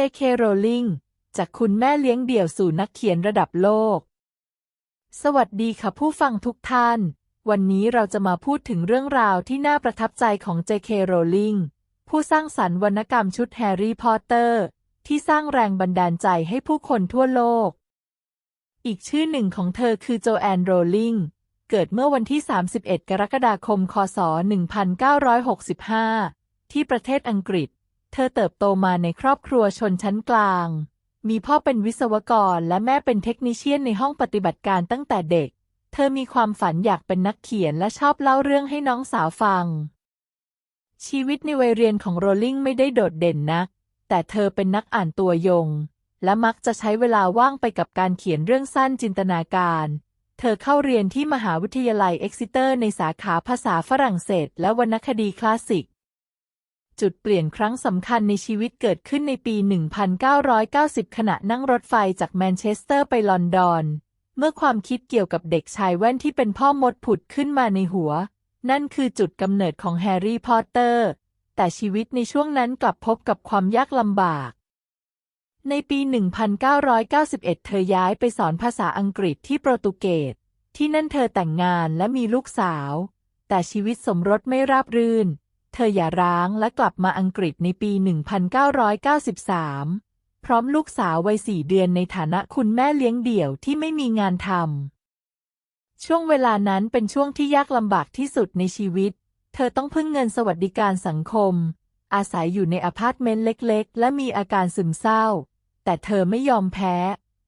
J.K. Rowling จากคุณแม่เลี้ยงเดี่ยวสู่นักเขียนระดับโลก สวัสดีค่ะผู้ฟังทุกท่าน วันนี้เราจะมาพูดถึงเรื่องราวที่น่าประทับใจของ J.K. Rowling ผู้สร้างสรรค์วรรณกรรมชุดแฮร์รี่พอตเตอร์ ที่สร้างแรงบันดาลใจให้ผู้คนทั่วโลก อีกชื่อหนึ่งของเธอคือโจแอนโรลลิงเกิดเมื่อวันที่ 31 กรกฎาคม คศ 1965 ที่ประเทศอังกฤษ เธอเติบโตมาในครอบครัวชนชั้นกลาง มีพ่อเป็นวิศวกรและแม่เป็นเทคนิเชียนในห้องปฏิบัติการตั้งแต่เด็ก เธอมีความฝันอยากเป็นนักเขียนและชอบเล่าเรื่องให้น้องสาวฟัง ชีวิตในวัยเรียนของโรลลิงไม่ได้โดดเด่นนัก แต่เธอเป็นนักอ่านตัวยง และมักจะใช้เวลาว่างไปกับการเขียนเรื่องสั้นจินตนาการเธอเข้าเรียนที่มหาวิทยาลัยเอ็กซิเตอร์ในสาขาภาษาฝรั่งเศส และวรรณคดีคลาสสิก จุดเปลี่ยนครั้งสำคัญในชีวิตเกิดขึ้นในปี 1990 ขณะนั่งรถไฟจากแมนเชสเตอร์ไปลอนดอน เมื่อความคิดเกี่ยวกับเด็กชายแว่นที่เป็นพ่อมดผุดขึ้นมาในหัว นั่นคือจุดกำเนิดของแฮร์รี่พอตเตอร์ แต่ชีวิตในช่วงนั้นกลับพบกับความยากลำบาก ในปี 1991 เธอย้ายไปสอนภาษาอังกฤษที่โปรตุเกส ที่นั่นเธอแต่งงานและมีลูกสาว แต่ชีวิตสมรสไม่ราบรื่น เธอหย่าร้างและกลับมาอังกฤษในปี 1993 พร้อมลูกสาววัยสี่เดือนในฐานะคุณแม่เลี้ยงเดี่ยวที่ไม่มีงานทำ ช่วงเวลานั้นเป็นช่วงที่ยากลำบากที่สุดในชีวิต เธอต้องพึ่งเงินสวัสดิการสังคม อาศัยอยู่ในอพาร์ตเมนต์เล็กๆ และมีอาการซึมเศร้า แต่เธอไม่ยอมแพ้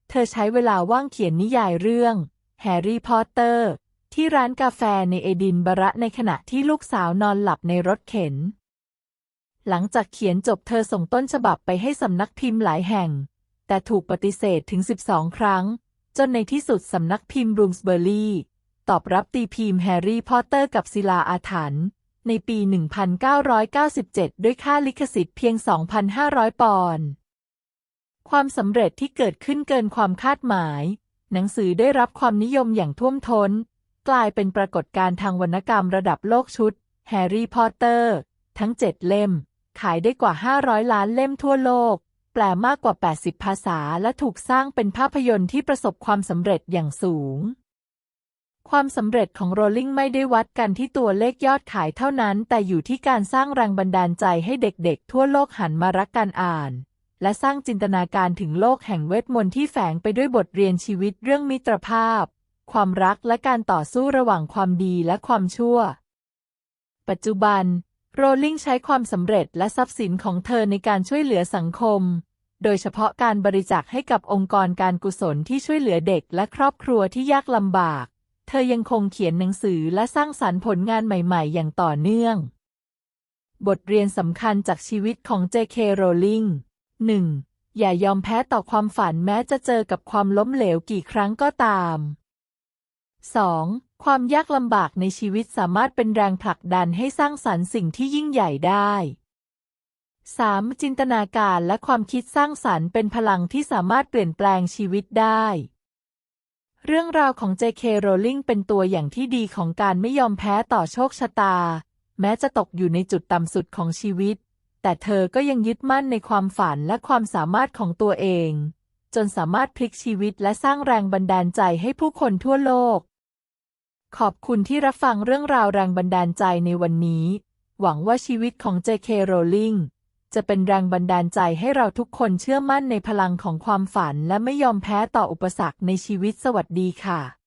เธอใช้เวลาว่างเขียนนิยายเรื่องแฮร์รี่พอตเตอร์ ที่ร้านกาแฟในเอดินบะระในขณะที่ลูกสาวนอนหลับในรถเข็น หลังจากเขียนจบเธอส่งต้นฉบับไปให้สำนักพิมพ์หลายแห่ง แต่ถูกปฏิเสธถึง 12 ครั้ง จนในที่สุดสำนักพิมพ์บรูมสเบอร์รี่ตอบรับตีพิมพ์แฮร์รี่พอตเตอร์กับศิลาอาถรรพ์ในปี 1997 ด้วยค่าลิขสิทธิ์เพียง 2,500 ปอนด์ ความสำเร็จที่เกิดขึ้นเกินความคาดหมาย หนังสือได้รับความนิยมอย่างท่วมท้น กลายเป็นปรากฏการณ์ทางวรรณกรรมระดับโลกชุด แฮร์รี่พอตเตอร์ ทั้ง7เล่ม ขายได้กว่า 500 ล้านเล่มทั่วโลก แปลมากกว่า 80 ภาษาและถูกสร้างเป็นภาพยนตร์ที่ประสบความสำเร็จอย่างสูง ความสำเร็จของโรลลิงไม่ได้วัดกันที่ตัวเลขยอดขายเท่านั้น แต่อยู่ที่การสร้างแรงบันดาลใจให้เด็กๆ ทั่วโลกหันมารักการอ่านและสร้างจินตนาการถึงโลกแห่งเวทมนต์ที่แฝงไปด้วยบทเรียนชีวิตเรื่องมิตรภาพ ความรักและการต่อสู้ระหว่างความดีและความชั่ว ปัจจุบัน โรลลิงใช้ความสำเร็จและทรัพย์สินของเธอในการช่วยเหลือสังคม โดยเฉพาะการบริจาคให้กับองค์กรการกุศลที่ช่วยเหลือเด็กและครอบครัวที่ยากลำบาก เธอยังคงเขียนหนังสือและสร้างสรรค์ผลงานใหม่ๆ อย่างต่อเนื่อง บทเรียนสำคัญจากชีวิตของ J.K. Rowling 1. อย่ายอมแพ้ต่อความฝันแม้จะเจอกับความล้มเหลวกี่ครั้งก็ตาม 2. ความยากลำบากในชีวิตสามารถเป็นแรงผลักดันให้สร้างสรรค์สิ่งที่ยิ่งใหญ่ได้ 3. จินตนาการและความคิดสร้างสรรค์เป็นพลังที่สามารถเปลี่ยนแปลงชีวิตได้ เรื่องราวของ J.K. Rowling เป็นตัวอย่างที่ดีของการไม่ยอมแพ้ต่อโชคชะตา แม้จะตกอยู่ในจุดต่ำสุดของชีวิต แต่เธอก็ยังยึดมั่นในความฝันและความสามารถของตัวเอง จนสามารถพลิกชีวิตและสร้างแรงบันดาลใจให้ผู้คนทั่วโลก ขอบคุณที่รับฟังเรื่องราวแรงบันดาลใจในวันนี้ หวังว่าชีวิตของ J.K. Rowling จะเป็นแรงบันดาลใจให้เราทุกคนเชื่อมั่นในพลังของความฝันและไม่ยอมแพ้ต่ออุปสรรคในชีวิตสวัสดีค่ะ